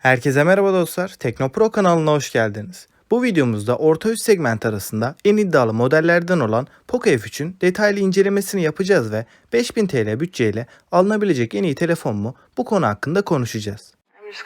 Herkese merhaba dostlar. Teknopro kanalına hoş geldiniz. Bu videomuzda orta üst segment arasında en iddialı modellerden olan Poco F3'ün detaylı incelemesini yapacağız ve 5000 TL bütçeyle alınabilecek en iyi telefon mu bu konu hakkında konuşacağız. I'm just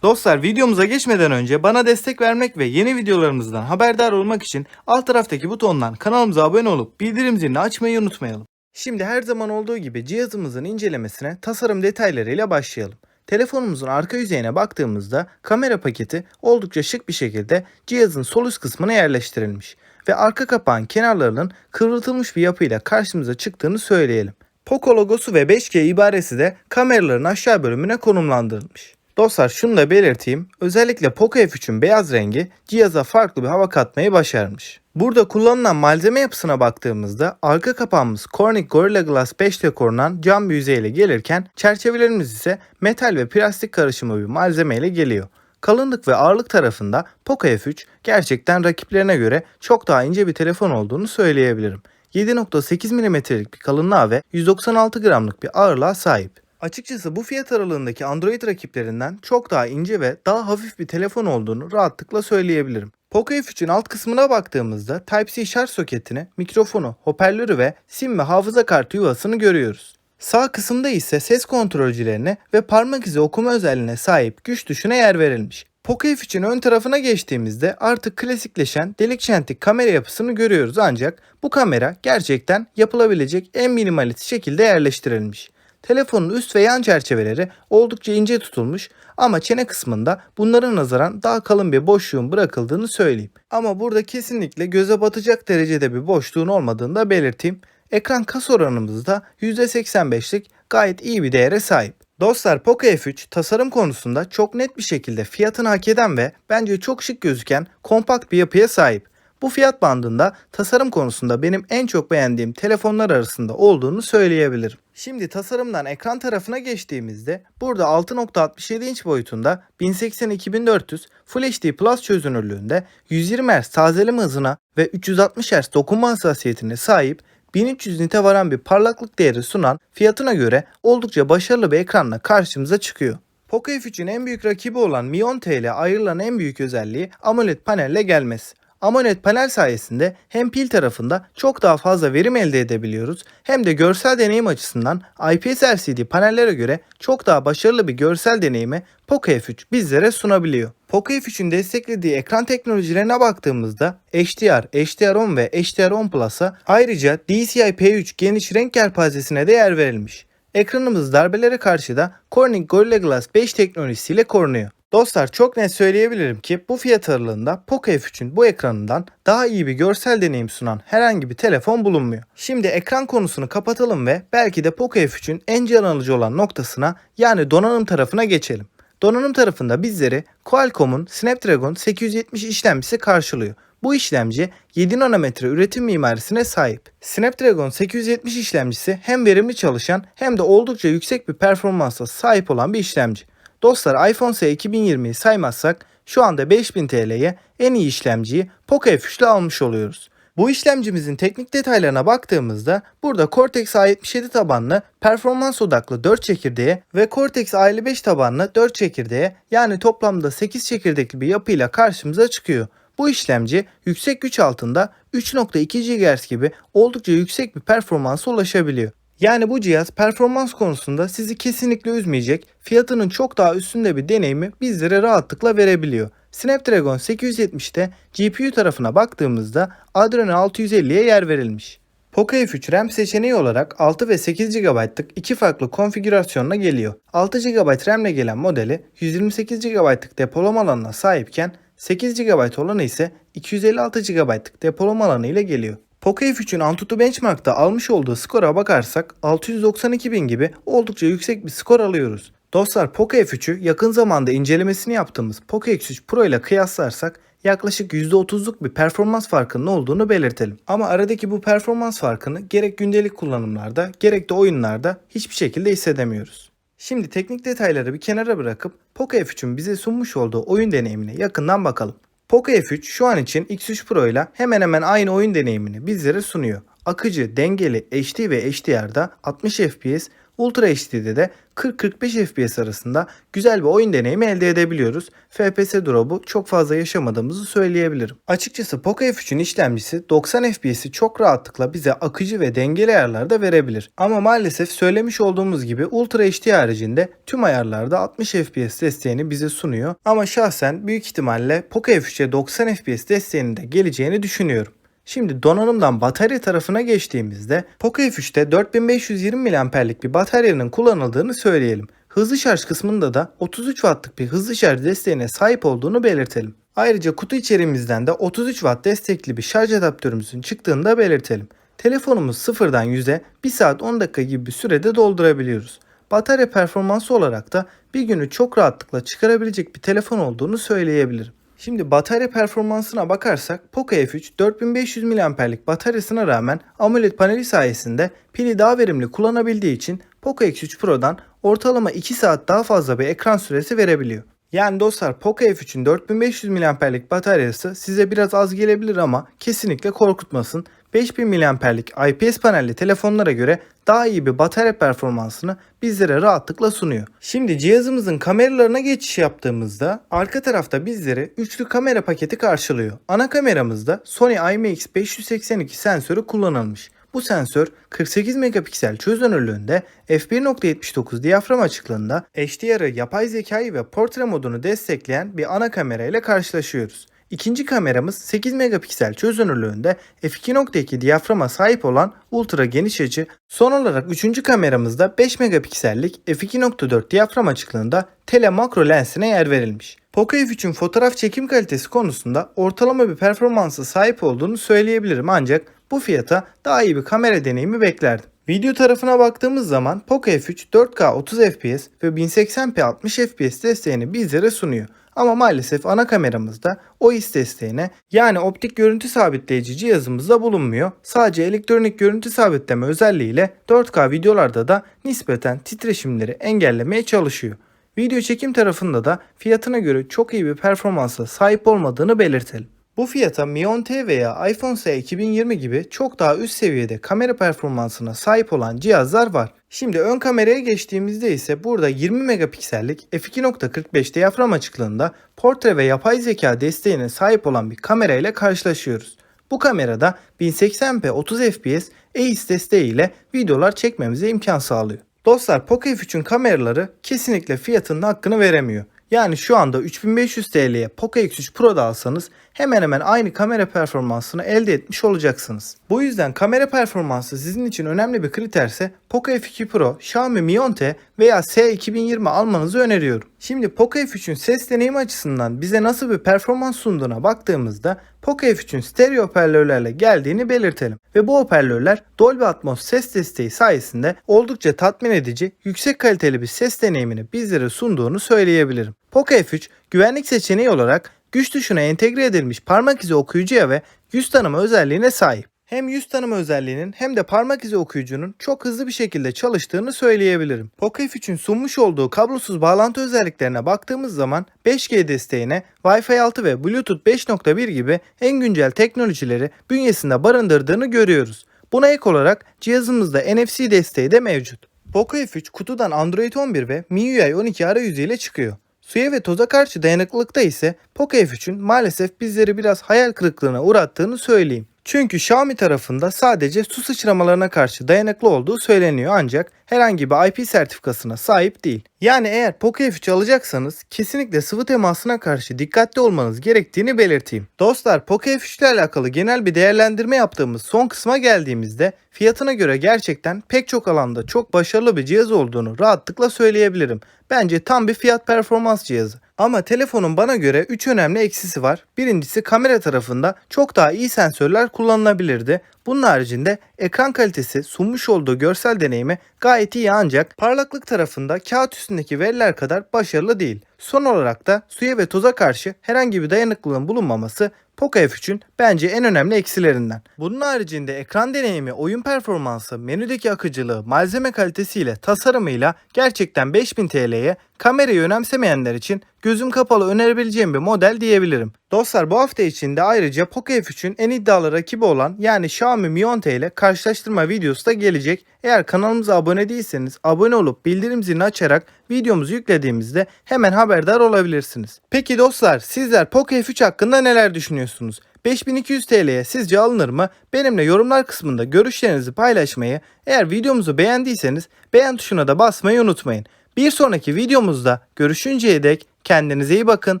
Dostlar videomuza geçmeden önce bana destek vermek ve yeni videolarımızdan haberdar olmak için alt taraftaki butondan kanalımıza abone olup bildirim zilini açmayı unutmayalım. Şimdi her zaman olduğu gibi cihazımızın incelemesine tasarım detaylarıyla başlayalım. Telefonumuzun arka yüzeyine baktığımızda kamera paketi oldukça şık bir şekilde cihazın sol üst kısmına yerleştirilmiş ve arka kapağın kenarlarının kıvrıltılmış bir yapıyla karşımıza çıktığını söyleyelim. Poco logosu ve 5G ibaresi de kameraların aşağı bölümüne konumlandırılmış. Dostlar şunu da belirteyim. Özellikle Poco F3'ün beyaz rengi cihaza farklı bir hava katmayı başarmış. Burada kullanılan malzeme yapısına baktığımızda arka kapağımız Corning Gorilla Glass 5 ile korunan cam bir yüzeyle gelirken çerçevelerimiz ise metal ve plastik karışımı bir malzemeyle geliyor. Kalınlık ve ağırlık tarafında Poco F3 gerçekten rakiplerine göre çok daha ince bir telefon olduğunu söyleyebilirim. 7.8 mm'lik bir kalınlığa ve 196 gramlık bir ağırlığa sahip. Açıkçası bu fiyat aralığındaki Android rakiplerinden çok daha ince ve daha hafif bir telefon olduğunu rahatlıkla söyleyebilirim. Poco F3'ün alt kısmına baktığımızda Type-C şarj soketini, mikrofonu, hoparlörü ve sim ve hafıza kartı yuvasını görüyoruz. Sağ kısımda ise ses kontrolcülerine ve parmak izi okuma özelliğine sahip güç tuşuna yer verilmiş. Poco F3'ün ön tarafına geçtiğimizde artık klasikleşen delik çentik kamera yapısını görüyoruz ancak bu kamera gerçekten yapılabilecek en minimalist şekilde yerleştirilmiş. Telefonun üst ve yan çerçeveleri oldukça ince tutulmuş ama çene kısmında bunlara nazaran daha kalın bir boşluğun bırakıldığını söyleyeyim. Ama burada kesinlikle göze batacak derecede bir boşluğun olmadığını da belirteyim. Ekran kas oranımız da %85'lik gayet iyi bir değere sahip. Dostlar Poco F3 tasarım konusunda çok net bir şekilde fiyatını hak eden ve bence çok şık gözüken kompakt bir yapıya sahip. Bu fiyat bandında tasarım konusunda benim en çok beğendiğim telefonlar arasında olduğunu söyleyebilirim. Şimdi tasarımdan ekran tarafına geçtiğimizde burada 6.67 inç boyutunda 1080-2400 Full HD Plus çözünürlüğünde 120 Hz tazeleme hızına ve 360 Hz dokunma hassasiyetine sahip 1300 nite varan bir parlaklık değeri sunan fiyatına göre oldukça başarılı bir ekranla karşımıza çıkıyor. Poco F3'ün en büyük rakibi olan Mi 10T ile ayrılan en büyük özelliği AMOLED panelle gelmesi. AMOLED panel sayesinde hem pil tarafında çok daha fazla verim elde edebiliyoruz hem de görsel deneyim açısından IPS LCD panellere göre çok daha başarılı bir görsel deneyimi Poco F3 bizlere sunabiliyor. Poco F3'ün desteklediği ekran teknolojilerine baktığımızda HDR, HDR10 ve HDR10 Plus'a ayrıca DCI-P3 geniş renk yelpazesine de yer verilmiş. Ekranımız darbelere karşı da Corning Gorilla Glass 5 teknolojisiyle korunuyor. Dostlar çok net söyleyebilirim ki bu fiyat aralığında Poco F3'ün bu ekranından daha iyi bir görsel deneyim sunan herhangi bir telefon bulunmuyor. Şimdi ekran konusunu kapatalım ve belki de Poco F3'ün en can alıcı olan noktasına yani donanım tarafına geçelim. Donanım tarafında bizleri Qualcomm'un Snapdragon 870 işlemcisi karşılıyor. Bu işlemci 7 nanometre üretim mimarisine sahip. Snapdragon 870 işlemcisi hem verimli çalışan hem de oldukça yüksek bir performansa sahip olan bir işlemci. Dostlar iPhone SE 2020'yi saymazsak şu anda 5000 TL'ye en iyi işlemciyi Poco F3 ile almış oluyoruz. Bu işlemcimizin teknik detaylarına baktığımızda burada Cortex A77 tabanlı performans odaklı 4 çekirdeğe ve Cortex A55 tabanlı 4 çekirdeğe yani toplamda 8 çekirdekli bir yapıyla karşımıza çıkıyor. Bu işlemci yüksek güç altında 3.2 GHz gibi oldukça yüksek bir performansa ulaşabiliyor. Yani bu cihaz performans konusunda sizi kesinlikle üzmeyecek, fiyatının çok daha üstünde bir deneyimi bizlere rahatlıkla verebiliyor. Snapdragon 870'te GPU tarafına baktığımızda Adreno 650'ye yer verilmiş. Poco F3 RAM seçeneği olarak 6 ve 8 GB'lık iki farklı konfigürasyonla geliyor. 6 GB RAM ile gelen modeli 128 GB'lık depolama alanına sahipken 8 GB olanı ise 256 GB'lık depolama alanı ile geliyor. Poco F3'ün Antutu Benchmark'ta almış olduğu skora bakarsak 692 bin gibi oldukça yüksek bir skor alıyoruz. Dostlar Poco F3'ü yakın zamanda incelemesini yaptığımız Poco X3 Pro ile kıyaslarsak yaklaşık %30'luk bir performans farkının olduğunu belirtelim. Ama aradaki bu performans farkını gerek gündelik kullanımlarda gerek de oyunlarda hiçbir şekilde hissedemiyoruz. Şimdi teknik detayları bir kenara bırakıp Poco F3'ün bize sunmuş olduğu oyun deneyimine yakından bakalım. Poco F3 şu an için X3 Pro ile hemen hemen aynı oyun deneyimini bizlere sunuyor. Akıcı, dengeli HD ve HDR'da 60 FPS, Ultra HD'de de 40-45 FPS arasında güzel bir oyun deneyimi elde edebiliyoruz. FPS drop'u çok fazla yaşamadığımızı söyleyebilirim. Açıkçası Poco F3'ün işlemcisi 90 FPS'i çok rahatlıkla bize akıcı ve dengeli ayarlarda verebilir. Ama maalesef söylemiş olduğumuz gibi Ultra HD haricinde tüm ayarlarda 60 FPS desteğini bize sunuyor. Ama şahsen büyük ihtimalle Poco F3'e 90 FPS desteğinin de geleceğini düşünüyorum. Şimdi donanımdan batarya tarafına geçtiğimizde Poco F3'te 4520 mAh'lik bir bataryanın kullanıldığını söyleyelim. Hızlı şarj kısmında da 33 Watt'lık bir hızlı şarj desteğine sahip olduğunu belirtelim. Ayrıca kutu içeriğimizden de 33 Watt destekli bir şarj adaptörümüzün çıktığını da belirtelim. Telefonumuz sıfırdan 100'e 1 saat 10 dakika gibi bir sürede doldurabiliyoruz. Batarya performansı olarak da bir günü çok rahatlıkla çıkarabilecek bir telefon olduğunu söyleyebilirim. Şimdi batarya performansına bakarsak Poco F3 4500 mAh'lik bataryasına rağmen AMOLED paneli sayesinde pili daha verimli kullanabildiği için Poco X3 Pro'dan ortalama 2 saat daha fazla bir ekran süresi verebiliyor. Yani dostlar Poco F3'ün 4500 mAh'lik bataryası size biraz az gelebilir ama kesinlikle korkutmasın. 5000 mAh'lik IPS panelli telefonlara göre daha iyi bir batarya performansını bizlere rahatlıkla sunuyor. Şimdi cihazımızın kameralarına geçiş yaptığımızda arka tarafta bizlere üçlü kamera paketi karşılıyor. Ana kameramızda Sony IMX582 sensörü kullanılmış. Bu sensör 48 megapiksel çözünürlüğünde f1.79 diyafram açıklığında HDR'ı, yapay zekayı ve portre modunu destekleyen bir ana kamera ile karşılaşıyoruz. İkinci kameramız 8 megapiksel çözünürlüğünde f2.2 diyaframa sahip olan ultra geniş açı. Son olarak üçüncü kameramızda 5 megapiksellik f2.4 diyafram açıklığında tele makro lensine yer verilmiş. Poco F3'ün fotoğraf çekim kalitesi konusunda ortalama bir performansa sahip olduğunu söyleyebilirim ancak bu fiyata daha iyi bir kamera deneyimi beklerdim. Video tarafına baktığımız zaman Poco F3 4K 30 FPS ve 1080p 60 FPS desteğini bizlere sunuyor. Ama maalesef ana kameramızda OIS desteğine yani optik görüntü sabitleyici cihazımızda bulunmuyor. Sadece elektronik görüntü sabitleme özelliğiyle 4K videolarda da nispeten titreşimleri engellemeye çalışıyor. Video çekim tarafında da fiyatına göre çok iyi bir performansa sahip olmadığını belirtelim. Bu fiyata Mi 10T veya iPhone SE 2020 gibi çok daha üst seviyede kamera performansına sahip olan cihazlar var. Şimdi ön kameraya geçtiğimizde ise burada 20 megapiksellik f2.45 diyafram açıklığında portre ve yapay zeka desteğine sahip olan bir kamera ile karşılaşıyoruz. Bu kamerada 1080p 30 fps EIS desteği ile videolar çekmemize imkan sağlıyor. Dostlar Poco F3'ün kameraları kesinlikle fiyatının hakkını veremiyor. Yani şu anda 3500 TL'ye Poco X3 Pro'da alsanız hemen hemen aynı kamera performansını elde etmiş olacaksınız. Bu yüzden kamera performansı sizin için önemli bir kriterse Poco F2 Pro, Xiaomi Mi 10T veya S2020 almanızı öneriyorum. Şimdi Poco F3'ün ses deneyimi açısından bize nasıl bir performans sunduğuna baktığımızda Poco F3'ün stereo hoparlörlerle geldiğini belirtelim. Ve bu hoparlörler Dolby Atmos ses desteği sayesinde oldukça tatmin edici, yüksek kaliteli bir ses deneyimini bizlere sunduğunu söyleyebilirim. Poco F3 güvenlik seçeneği olarak güç tuşuna entegre edilmiş parmak izi okuyucuya ve yüz tanıma özelliğine sahip. Hem yüz tanıma özelliğinin hem de parmak izi okuyucunun çok hızlı bir şekilde çalıştığını söyleyebilirim. Poco F3'ün sunmuş olduğu kablosuz bağlantı özelliklerine baktığımız zaman 5G desteğine Wi-Fi 6 ve Bluetooth 5.1 gibi en güncel teknolojileri bünyesinde barındırdığını görüyoruz. Buna ek olarak cihazımızda NFC desteği de mevcut. Poco F3 kutudan Android 11 ve MIUI 12 arayüzü ile çıkıyor. Suya ve toza karşı dayanıklılıkta ise Poco F3'ün maalesef bizleri biraz hayal kırıklığına uğrattığını söyleyeyim. Çünkü Xiaomi tarafında sadece su sıçramalarına karşı dayanıklı olduğu söyleniyor ancak herhangi bir IP sertifikasına sahip değil. Yani eğer Poco F3 alacaksanız kesinlikle sıvı temasına karşı dikkatli olmanız gerektiğini belirteyim. Dostlar Poco F3 ile alakalı genel bir değerlendirme yaptığımız son kısma geldiğimizde fiyatına göre gerçekten pek çok alanda çok başarılı bir cihaz olduğunu rahatlıkla söyleyebilirim. Bence tam bir fiyat performans cihazı. Ama telefonun bana göre 3 önemli eksisi var. Birincisi kamera tarafında çok daha iyi sensörler kullanılabilirdi. Bunun haricinde ekran kalitesi sunmuş olduğu görsel deneyimi gayet iyi ancak parlaklık tarafında kağıt üstündeki veriler kadar başarılı değil. Son olarak da suya ve toza karşı herhangi bir dayanıklılığın bulunmaması Poco F3'ün bence en önemli eksilerinden. Bunun haricinde ekran deneyimi, oyun performansı, menüdeki akıcılığı, malzeme kalitesiyle, tasarımıyla gerçekten 5000 TL'ye kamerayı önemsemeyenler için gözüm kapalı önerebileceğim bir model diyebilirim. Dostlar bu hafta içinde ayrıca Poco F3'ün en iddialı rakibi olan yani Xiaomi Mi 10T ile karşılaştırma videosu da gelecek. Eğer kanalımıza abone değilseniz abone olup bildirim zilini açarak videomuzu yüklediğimizde hemen haberdar olabilirsiniz. Peki dostlar sizler Poco F3 hakkında neler düşünüyorsunuz? 5200 TL'ye sizce alınır mı? Benimle yorumlar kısmında görüşlerinizi paylaşmayı, eğer videomuzu beğendiyseniz beğen tuşuna da basmayı unutmayın. Bir sonraki videomuzda görüşünceye dek kendinize iyi bakın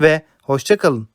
ve hoşçakalın.